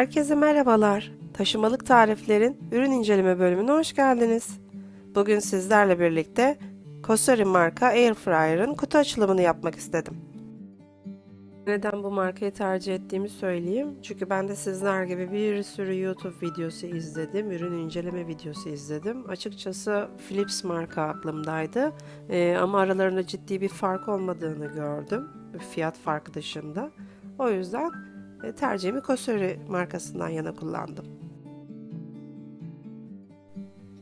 Herkese merhabalar. Taşımalık tariflerin ürün inceleme bölümüne hoş geldiniz. Bugün sizlerle birlikte Cosori marka Airfryer'ın kutu açılımını yapmak istedim. Neden bu markayı tercih ettiğimi söyleyeyim. Çünkü ben de sizler gibi bir sürü YouTube videosu izledim, ürün inceleme videosu izledim. Açıkçası Philips marka aklımdaydı Ee, ama aralarında ciddi bir fark olmadığını gördüm. Fiyat farkı dışında. O yüzden tercihimi Cosori markasından yana kullandım.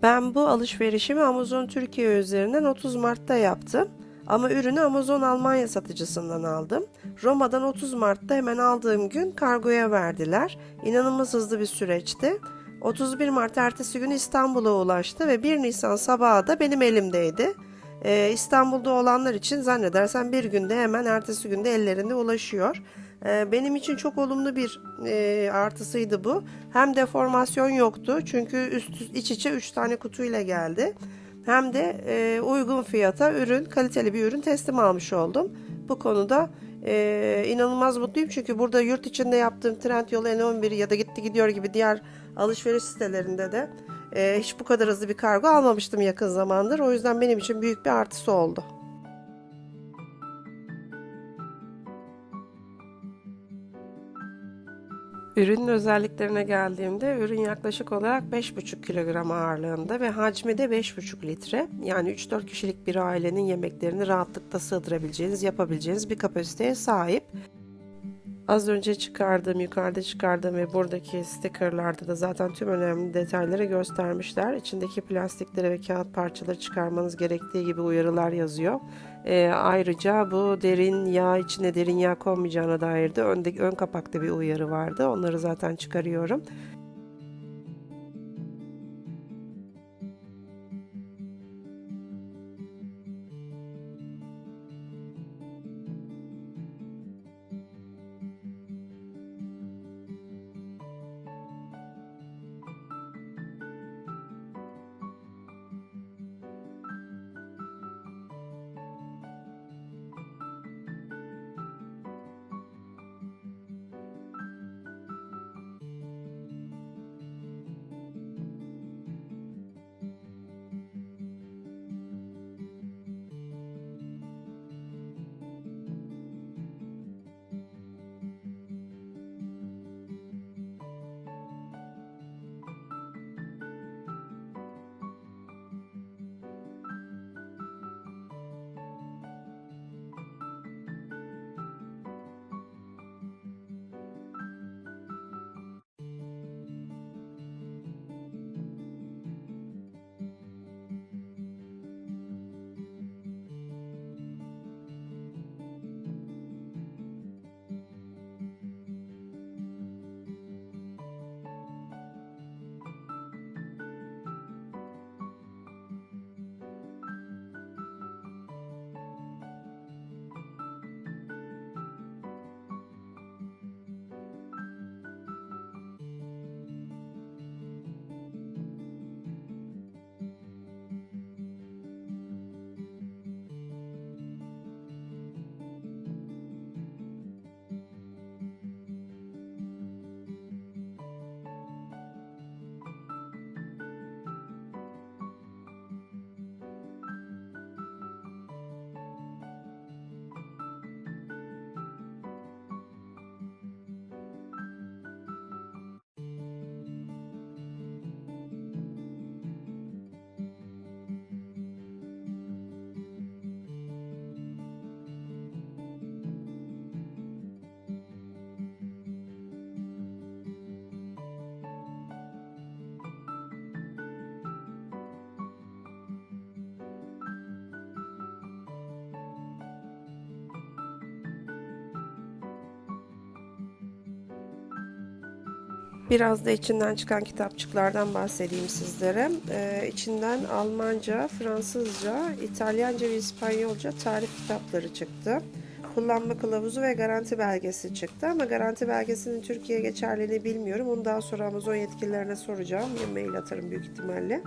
Ben bu alışverişimi Amazon Türkiye üzerinden 30 Mart'ta yaptım. Ama ürünü Amazon Almanya satıcısından aldım. Roma'dan 30 Mart'ta hemen aldığım gün kargoya verdiler. İnanılmaz hızlı bir süreçti. 31 Mart ertesi gün İstanbul'a ulaştı ve 1 Nisan sabahı da benim elimdeydi. Ee, İstanbul'da olanlar için zannedersem bir günde hemen ertesi günde ellerinde ulaşıyor. Ee, benim için çok olumlu bir e, artısıydı bu. Hem deformasyon yoktu çünkü üst iç içe 3 tane kutuyla geldi. Hem de e, uygun fiyata ürün, kaliteli bir ürün teslim almış oldum. Bu konuda e, inanılmaz mutluyum çünkü burada yurt içinde yaptığım Trendyol N11 ya da gitti gidiyor gibi diğer alışveriş sitelerinde de hiç bu kadar hızlı bir kargo almamıştım yakın zamandır. O yüzden benim için büyük bir artısı oldu. Ürünün özelliklerine geldiğimde ürün yaklaşık olarak 5,5 kilogram ağırlığında ve hacmi de 5,5 litre. Yani 3-4 kişilik bir ailenin yemeklerini rahatlıkla sığdırabileceğiniz, yapabileceğiniz bir kapasiteye sahip. Az önce çıkardığım, yukarıda çıkardığım ve buradaki stickerlarda da zaten tüm önemli detayları göstermişler. İçindeki plastikleri ve kağıt parçaları çıkarmanız gerektiği gibi uyarılar yazıyor. Ee, ayrıca bu derin yağ içine derin yağ konmayacağına dair de önde, ön kapakta bir uyarı vardı. Onları zaten çıkarıyorum. Biraz da içinden çıkan kitapçıklardan bahsedeyim sizlere. Ee, içinden Almanca, Fransızca, İtalyanca ve İspanyolca tarif kitapları çıktı. Kullanma kılavuzu ve garanti belgesi çıktı ama garanti belgesinin Türkiye geçerliliğini bilmiyorum. Onu daha sonra Amazon yetkililerine soracağım. Bir mail atarım büyük ihtimalle.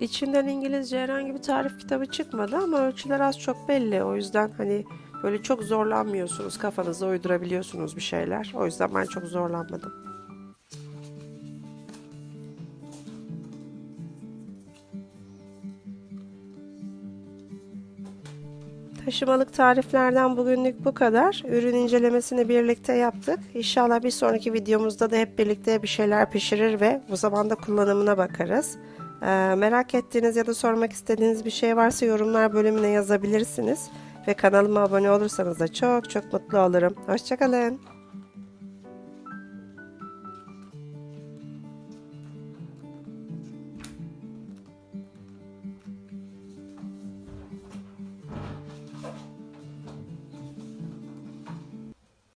İçinden İngilizce herhangi bir tarif kitabı çıkmadı ama ölçüler az çok belli. O yüzden hani böyle çok zorlanmıyorsunuz. Kafanızda uydurabiliyorsunuz bir şeyler. O yüzden ben çok zorlanmadım. Taşımalık tariflerden bugünlük bu kadar. Ürün incelemesini birlikte yaptık. İnşallah bir sonraki videomuzda da hep birlikte bir şeyler pişirir ve bu zamanda kullanımına bakarız. Ee, merak ettiğiniz ya da sormak istediğiniz bir şey varsa yorumlar bölümüne yazabilirsiniz. Ve kanalıma abone olursanız da çok çok mutlu olurum. Hoşçakalın.